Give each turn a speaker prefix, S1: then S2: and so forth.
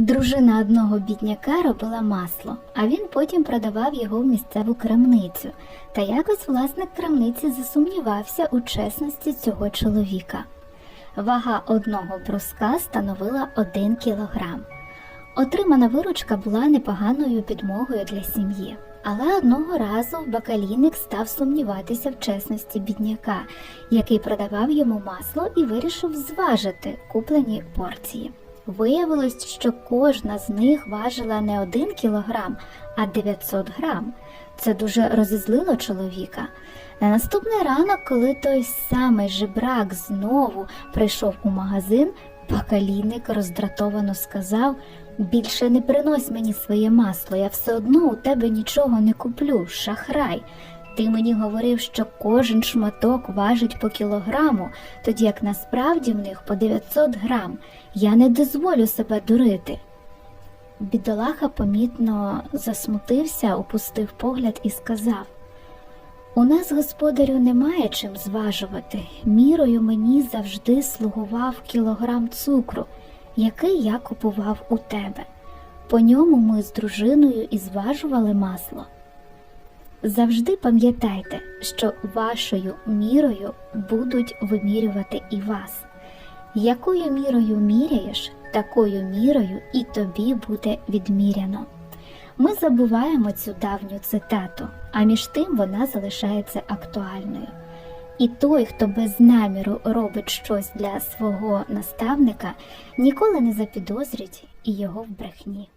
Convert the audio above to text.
S1: Дружина одного бідняка робила масло, а він потім продавав його в місцеву крамницю. Та якось власник крамниці засумнівався у чесності цього чоловіка. Вага одного бруска становила 1 кілограм. Отримана виручка була непоганою підмогою для сім'ї. Але одного разу бакалійник став сумніватися в чесності бідняка, який продавав йому масло і вирішив зважити куплені порції. Виявилось, що кожна з них важила не 1 кілограм, а 900 грам. Це дуже розізлило чоловіка. На наступний ранок, коли той самий жебрак знову прийшов у магазин, бакалійник роздратовано сказав: більше не принось мені своє масло, я все одно у тебе нічого не куплю, шахрай. Ти мені говорив, що кожен шматок важить по кілограму, тоді як насправді в них по 900 грам. Я не дозволю себе дурити. Бідолаха помітно засмутився, опустив погляд і сказав: У нас, господарю, немає чим зважувати. Мірою мені завжди слугував кілограм цукру, який я купував у тебе. По ньому ми з дружиною і зважували масло. Завжди пам'ятайте, що вашою мірою будуть вимірювати і вас. Якою мірою міряєш, такою мірою і тобі буде відміряно. Ми забуваємо цю давню цитату, а між тим вона залишається актуальною. І той, хто без наміру робить щось для свого наставника, ніколи не запідозрить і його в брехні.